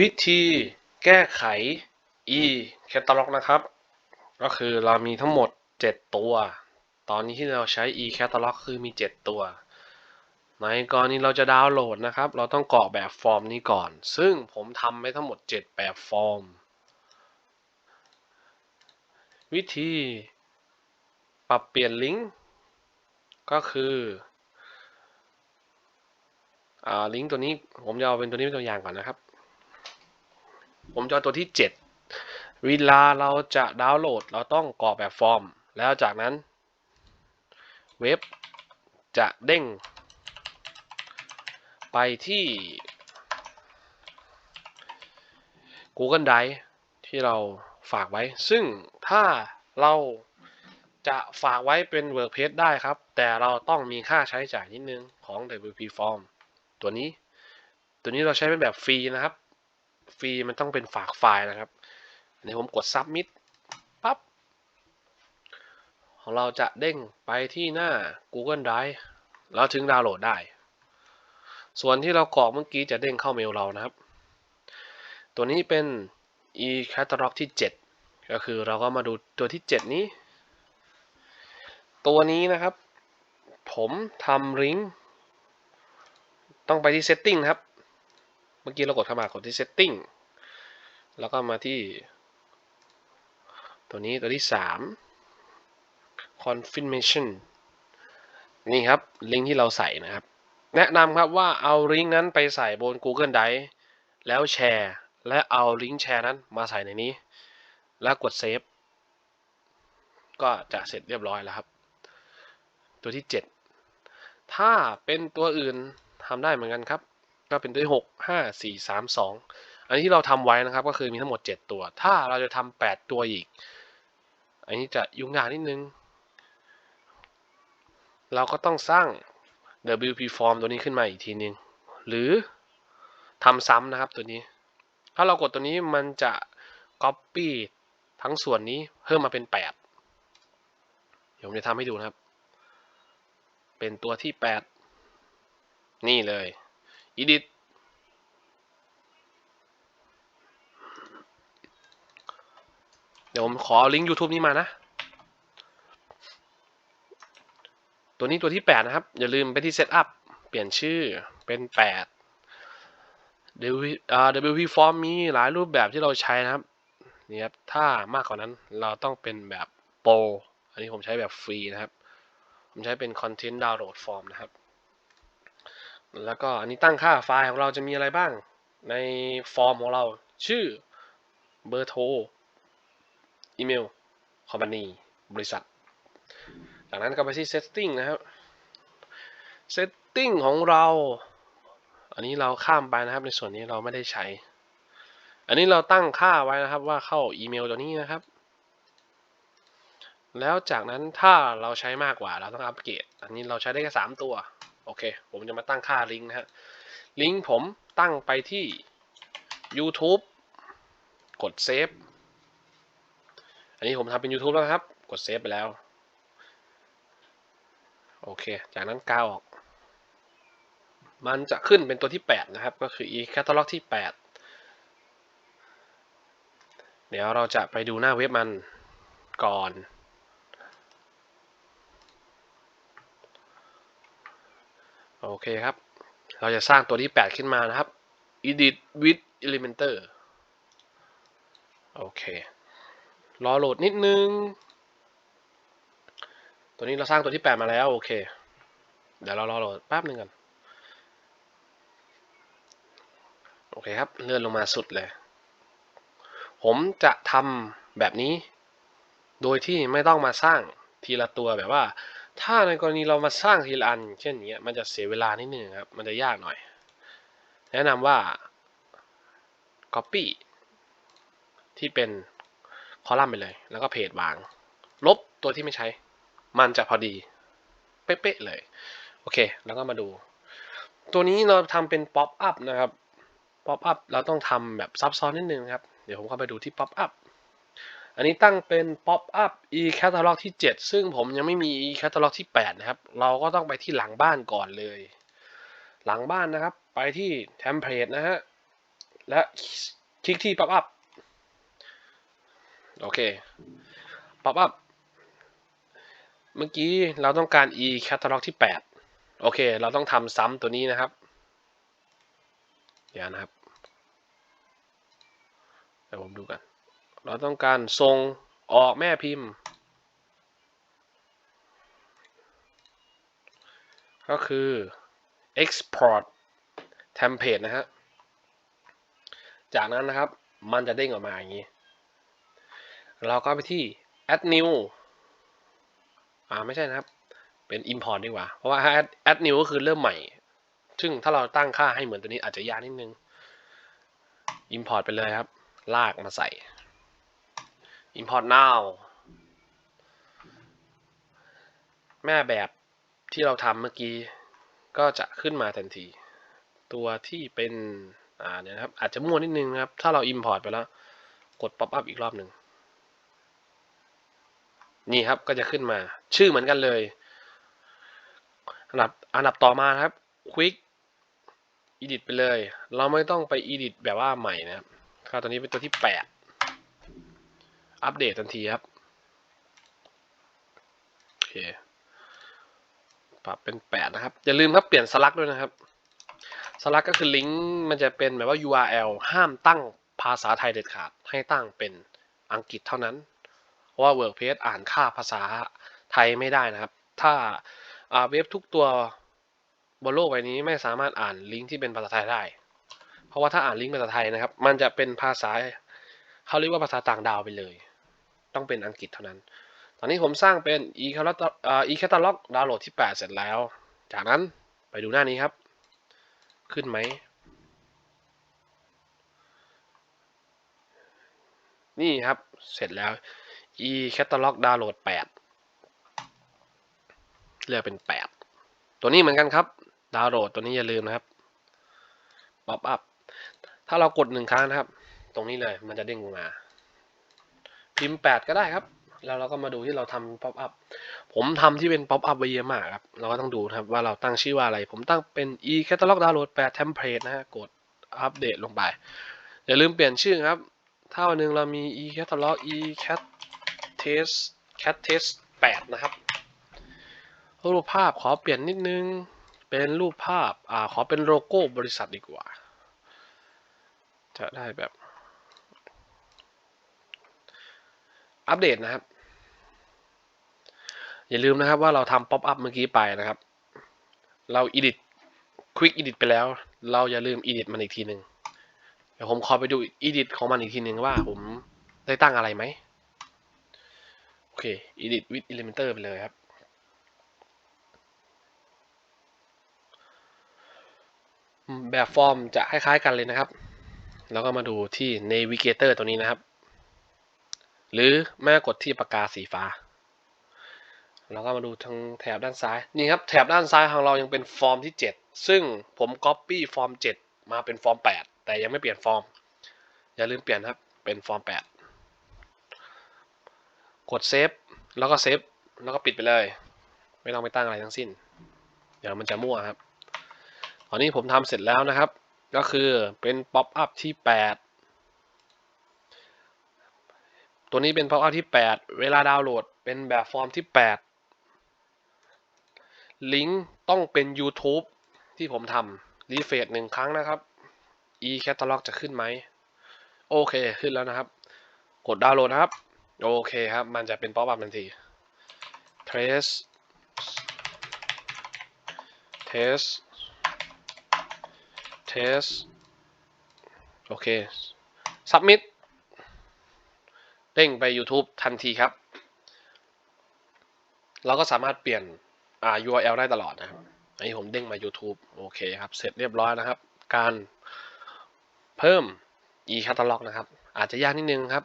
วิธีแก้ไข e catalog นะครับ ก็คือเรามีทั้งหมด 7 ตัว ตอนนี้ที่เราใช้ e catalog คือมี 7 ตัว ในกรณีเราจะดาวน์โหลดนะครับ เราต้องกรอกแบบฟอร์มนี้ก่อน ซึ่งผมทำไปทั้งหมด 7 แบบฟอร์ม วิธีปรับเปลี่ยนลิงก์ก็คืออ่าลิงก์ตัวนี้ผมจะเอาเป็นตัวนี้เป็นตัวอย่างก่อนนะครับ ผมจะเอาตัวที่ 7 เวลาเราจะดาวน์โหลด เราต้องกรอกแบบฟอร์ม แล้วจากนั้น เว็บจะเด้ง ไปที่ Google Drive ที่เราฝากไว้ ซึ่งถ้าเราจะฝากไว้เป็น WordPress ได้ครับ แต่เราต้องมีค่าใช้จ่ายนิดนึงของ WP Form ตัวนี้ ตัวนี้เราใช้เป็นแบบฟรีนะครับ ฟรีมันต้องเป็นฝากไฟล์นะครับอันนี้ผมกด submit ปั๊บของเราจะเด้งไปที่หน้า Google Drive แล้วถึงดาวน์โหลดได้ ส่วนที่เรากรอกเมื่อกี้จะเด้งเข้าเมลเรานะครับ ตัวนี้เป็น e catalog ที่ 7 ก็คือเราก็มาดูตัวที่ 7 นี้ ตัวนี้นะครับ ผมทำลิงก์ต้องไปที่ setting นะครับ เมื่อกี้เรากดเข้ามากดที่ setting แล้วก็มาที่ ตัวนี้ตัวที่ 3 confirmation นี่ครับ ลิงก์ที่เราใส่นะครับ แนะนำครับว่าเอาลิงก์นั้นไปใส่บน Google Drive แล้วแชร์ และเอาลิงก์แชร์นั้นมาใส่ในนี้ แล้วกดเซฟก็จะเสร็จเรียบร้อยแล้วครับ ตัวที่ 7 ถ้าเป็นตัวอื่นทำได้เหมือนกันครับ ก็เป็นตัวที่6 5 4 3 2 อันนี้ที่เราทำไว้นะครับก็คือมีทั้งหมด 7 ตัว ถ้าเราจะทำ8ตัวอีก อันนี้จะยุ่งยากนิดนึง เราก็ต้องสร้าง WP form ตัวนี้ขึ้นมาอีกทีนึง หรือทำซ้ำนะครับตัวนี้ ถ้าเรากดตัวนี้มันจะ copy ทั้งส่วนนี้เพิ่มมาเป็น 8 เดี๋ยวผมจะทำให้ดูนะครับ เป็นตัวที่ 8 นี่เลย edit เดี๋ยวผมขอเอาลิงก์ YouTube นี้มานะ ตัวนี้ตัวที่ 8 นะครับ อย่าลืมไปที่ setup เปลี่ยนชื่อเป็น8 WP WP form มีหลายรูปแบบที่เราใช้นะครับนี่ครับ ถ้ามากกว่านั้นเราต้องเป็นแบบโปร อันนี้ผมใช้แบบฟรีนะครับ ผมใช้เป็น content download form นะครับ แล้วก็อันนี้ตั้งค่าไฟล์ของเราจะมีอะไรบ้าง ในฟอร์มของเราชื่อเบอร์โทรอีเมลคอมพานีบริษัท จากนั้นก็ไปที่ setting นะครับ setting ของเรา อันนี้เราข้ามไปนะครับในส่วนนี้เราไม่ได้ใช้ อันนี้เราตั้งค่าไว้นะครับว่าเข้าอีเมลตัวนี้นะครับ แล้วจากนั้นถ้าเราใช้มากกว่าเราต้องอัปเกรด อันนี้เราใช้ได้แค่สามตัว โอเค ผมจะมาตั้งค่าลิงก์นะฮะ ลิงก์ผมตั้งไปที่ YouTube กดเซฟ อันนี้ผมทำเป็น YouTube แล้วครับ กดเซฟไปแล้ว โอเค จากนั้นกาออก มันจะขึ้นเป็นตัวที่ 8 นะครับ ก็คือ e catalog ที่ 8 เดี๋ยวเราจะไปดูหน้าเว็บมันก่อน โอเคครับ เราจะสร้างตัวที่ 8 ขึ้นมานะครับ edit with elementor โอเค รอโหลดนิดนึง ตัวนี้เราสร้างตัวที่ 8 มาแล้ว โอเค เดี๋ยวเรารอโหลดแป๊บหนึ่งกัน โอเคครับ เลื่อนลงมาสุดเลย ผมจะทำแบบนี้ โดยที่ไม่ต้องมาสร้างทีละตัวแบบว่า ถ้าในกรณีเรามาสร้างทีละอัน เช่นนี้มันจะเสียเวลานิดนึงครับ มันจะยากหน่อย แนะนำว่า copy ที่เป็นคอลัมน์ไปเลย แล้วก็เพจวาง ลบตัวที่ไม่ใช้ มันจะพอดี เป๊ะๆเลย โอเค แล้วก็มาดู ตัวนี้เราทำเป็น pop up นะครับ pop up เราต้องทำแบบซับซ้อนนิดนึงครับ เดี๋ยวผมเข้าไปดูที่ pop up อันนี้ตั้งเป็น pop up e catalog ที่ 7 ซึ่งผมยังไม่มี e catalog ที่ 8 นะครับ เราก็ต้องไปที่หลังบ้านก่อนเลย หลังบ้านนะครับ ไปที่ template นะฮะ และคลิกที่ pop up โอเค pop up เมื่อกี้เราต้องการ e catalog ที่ 8 โอเค เราต้องทำซ้ำตัวนี้นะครับ เดี๋ยวนะครับเดี๋ยวผมดูกัน เราต้องการส่งออกแม่พิมพ์ ก็คือ export template นะฮะ จากนั้นนะครับมันจะเด้งออกมาอย่างนี้ เราก็ไปที่ add new อ่าไม่ใช่นะครับ เป็น import ดีกว่า เพราะว่า add add new ก็คือเริ่มใหม่ ซึ่งถ้าเราตั้งค่าให้เหมือนตัวนี้อาจจะยากนิดนึง import ไปเลยครับ ลากมาใส่ import now แม่แบบที่เราทำเมื่อกี้ก็จะขึ้นมาทันที ตัวที่เป็นอ่าเนี่ยนะครับอาจจะมั่วนิดนึงนะครับ ถ้าเรา import ไปแล้ว กด pop up อีกรอบหนึ่งนี่ครับก็จะขึ้นมาชื่อเหมือนกันเลย อันดับอันดับต่อมาครับ quick edit ไปเลย เราไม่ต้องไป edit แบบว่าใหม่นะครับตัวนี้เป็นตัวที่ 8 อัปเดตทันทีครับ โอเค ปรับเป็น8นะครับ อย่าลืมครับเปลี่ยนสลักด้วยนะครับ สลักก็คือลิงก์มันจะเป็นแบบว่า URL ห้ามตั้งภาษาไทยเด็ดขาด ให้ตั้งเป็นอังกฤษเท่านั้น เพราะว่า WordPress อ่านค่าภาษาไทยไม่ได้นะครับ ถ้าเว็บทุกตัวบนโลกใบนี้ไม่สามารถอ่านลิงก์ที่เป็นภาษาไทยได้ เพราะว่าถ้าอ่านลิงก์ภาษาไทยนะครับ มันจะเป็นภาษาเขาเรียกว่าภาษาต่างดาวไปเลย ต้องเป็นอังกฤษเท่านั้น ตอนนี้ผมสร้างเป็น e-catalog ดาวน์โหลดที่ 8 เสร็จแล้ว จากนั้นไปดูหน้านี้ครับ ขึ้นไหม นี่ครับ เสร็จแล้ว e catalog download 8เลือกเป็น 8 ตัวนี้เหมือนกันครับ ดาวน์โหลดตัวนี้อย่าลืมนะครับป๊อปอัพถ้าเรากดหนึ่งครั้งนะครับ ตรงนี้เลยมันจะเด้งมา พิมพ์ 8 ก็ได้ครับ แล้วเราก็มาดูที่เราทำป๊อปอัพผมทำที่เป็นป๊อปอัพไว้เยอะมากครับ เราก็ต้องดูครับว่าเราตั้งชื่อว่าอะไร ผมตั้งเป็น e catalog download 8 template นะฮะ กดอัปเดตลงไป อย่าลืมเปลี่ยนชื่อครับ ถ้าวันหนึ่งเรามี e catalog e cat test cat test 8 นะครับ รูปภาพขอเปลี่ยนนิดนึง เป็นรูปภาพ อ่า ขอเป็นโลโก้บริษัทดีกว่า จะได้แบบ อัปเดตนะครับ อย่าลืมนะครับว่าเราทำ pop up เมื่อกี้ไปนะครับ เรา edit quick edit ไปแล้ว เราอย่าลืม edit มันอีกทีหนึ่งเดี๋ยวผมขอไปดู edit ของมันอีกทีหนึ่งว่าผมได้ตั้งอะไรไหมโอเค edit with Elementor ไปเลยครับแบบฟอร์มจะคล้ายๆกันเลยนะครับ แล้วก็มาดูที่ Navigator ตัวนี้นะครับ หรือแม่กดที่ปากกาสีฟ้า แล้วก็มาดูทางแถบด้านซ้าย นี่ครับแถบด้านซ้ายของเรายังเป็นฟอร์มที่ 7 ซึ่งผม Copy ฟอร์ม 7 มาเป็นฟอร์ม 8 แต่ยังไม่เปลี่ยนฟอร์ม อย่าลืมเปลี่ยนครับ เป็นฟอร์ม 8 กดเซฟ แล้วก็เซฟ แล้วก็ปิดไปเลย ไม่ต้องไปตั้งอะไรทั้งสิ้น เดี๋ยวมันจะมั่วครับ ตอนนี้ผมทำเสร็จแล้วนะครับ ก็คือเป็นป๊อปอัพที่ 8 ตัวนี้เป็นป๊อปอัพที่ 8 เวลาดาวน์โหลดเป็นแบบฟอร์มที่ 8 ลิงก์ต้องเป็น YouTube ที่ผมทำรีเฟรชหนึ่งครั้งนะครับ e catalog จะขึ้นไหม โอเคขึ้นแล้วนะครับ กดดาวน์โหลดนะครับ โอเคครับ มันจะเป็นป๊อปอัพทันที trace test test โอเค submit เด้งไป YouTube ทันทีครับ เราก็สามารถเปลี่ยนอ่า URL ได้ตลอดนะครับอันนี้ผมเด้งมา YouTube โอเคครับ เสร็จเรียบร้อยนะครับ การเพิ่ม e catalog นะครับ อาจจะยากนิดนึงครับ